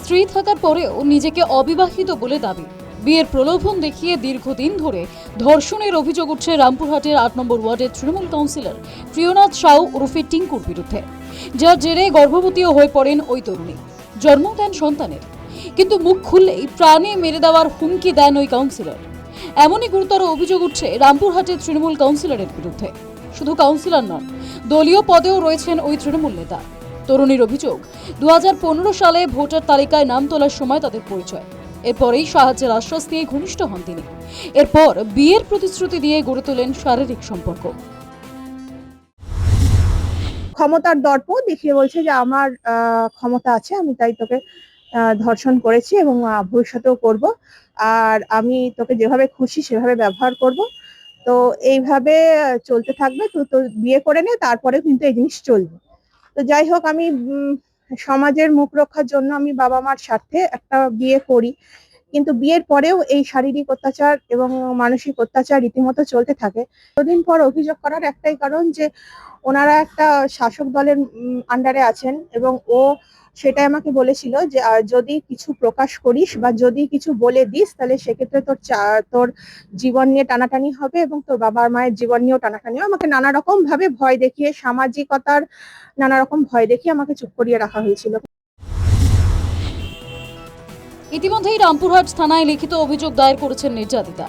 স্ত্রী থাকার পরেও নিজেকে অবিবাহিত বলে দাবি। বিয়ের প্রলোভন দেখিয়ে দীর্ঘদিন ধরে ধর্ষণের অভিযোগ উঠছে রামপুরহাটের আট নম্বর ওয়ার্ডের তৃণমূল কাউন্সিলর প্রিয়নাথ সাউ ওরফে টিঙ্কুর বিরুদ্ধে। যার জেরে গর্ভবতীও হয়ে পড়েন ওই তরুণী। জন্ম দেন সন্তানের। কিন্তু মুখ খুললেই প্রাণে মেরে দেওয়ার হুমকি দেন ওই কাউন্সিলর। এমনই গুরুতর অভিযোগ উঠছে রামপুরহাটের তৃণমূল কাউন্সিলরের বিরুদ্ধে। শুধু কাউন্সিলর নন, দলীয় পদেও রয়েছেন ওই তৃণমূল নেতা। তরুণীর অভিযোগ দু হাজার পনেরো সালে ভোটার তালিকায় নাম তোলার সময় তাদের পরিচয়। এরপরেই সাহায্যের আশ্বাস দিয়ে ঘনিষ্ঠ হন তিনি। এরপর বিয়ের প্রতিশ্রুতি দিয়ে গড়ে তোলেন শারীরিক সম্পর্ক। ক্ষমতার দর্প দেখিয়ে বলছে যে আমার ক্ষমতা আছে, আমি তাই তোকে ধর্ষণ করেছি এবং ভবিষ্যতেও করব। আর আমি তোকে যেভাবে খুশি সেভাবে ব্যবহার করব। তো এইভাবে চলতে থাকবে তুই তো বিয়ে করে নে তারপরে কিন্তু এই জিনিস চলবে। তো যাই হোক, আমি সমাজের মুখ রক্ষার জন্য আমি বাবা মার স্বার্থে একটা বিয়ে করি। কিন্তু বিয়ের পরেও এই শারীরিক অত্যাচার এবং মানসিক অত্যাচার রীতিমতো চলতে থাকে। কদিন পর অভিযোগ করার একটাই কারণ যে, ওনারা একটা শাসক দলের আন্ডারে আছেন এবং ও সেটাই আমাকে বলেছিল যে যদি কিছু প্রকাশ করিস বা যদি কিছু বলে দিস, তাহলে সেক্ষেত্রে তোর তোর জীবন নিয়ে টানাটানি হবে এবং তোর বাবার মায়ের জীবন নিয়েও টানাটানি হবে। আমাকে নানা রকম ভাবে ভয় দেখিয়ে, সামাজিকতার নানা রকম ভয় দেখিয়ে আমাকে চুপ করিয়ে রাখা হয়েছিল। ইতিমধ্যেই রামপুরহাট থানায় লিখিত অভিযোগ দায়ের করেছেন নির্যাতিতা।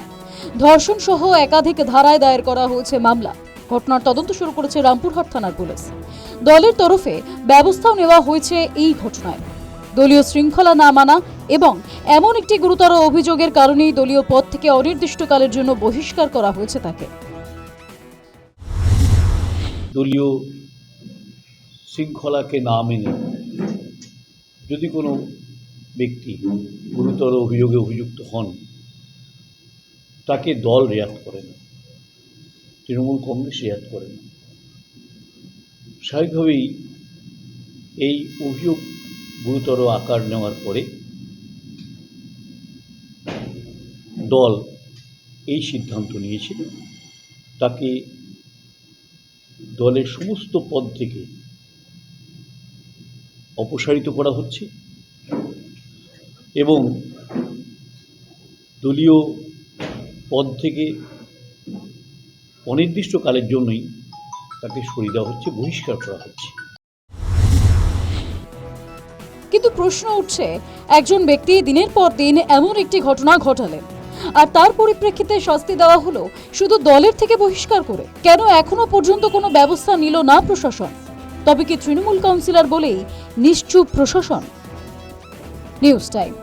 ধর্ষণ সহ একাধিক ধারায় দায়ের করা হয়েছে মামলা। ঘটনার তদন্ত শুরু করেছে রামপুরহাট থানার পুলিশ। দলের তরফে ব্যবস্থাও নেওয়া হয়েছে এই ঘটনায়। দলীয় শৃঙ্খলা না মানা এবং এমন একটি গুরুতর অভিযোগের কারণেই দলীয় পদ থেকে অনির্দিষ্টকালের জন্য বহিষ্কার করা হয়েছে তাকে। দলীয় শৃঙ্খলাকে না মেনে যদি কোনো ব্যক্তি গুরুতর অভিযোগে অভিযুক্ত হন, তাকে দল রেয়াত করে না তৃণমূল কংগ্রেস রেয়াত করে না স্বাভাবিকভাবেই এই অভিযোগ গুরুতর আকার নেওয়ার পরে দল এই সিদ্ধান্ত নিয়েছিল, তাকে দলের সমস্ত পদ থেকে অপসারিত করা হচ্ছে। এবং দলীয় পদ থেকে অনির্দিষ্টকালের জন্যই তাকে সরিয়ে দেওয়া হচ্ছে, বহিষ্কার করা হচ্ছে। কিন্তু প্রশ্ন উঠছে, একজন ব্যক্তি দিনের পর দিন এমন একটি ঘটনা ঘটালেন আর তার পরিপ্রেক্ষিতে শাস্তি দেওয়া হলো শুধু দলের থেকে বহিষ্কার করে। কেন এখনও পর্যন্ত কোনো ব্যবস্থা নিল না প্রশাসন? তবে কি তৃণমূল কাউন্সিলর বলেই নিশ্চুপ প্রশাসন? News time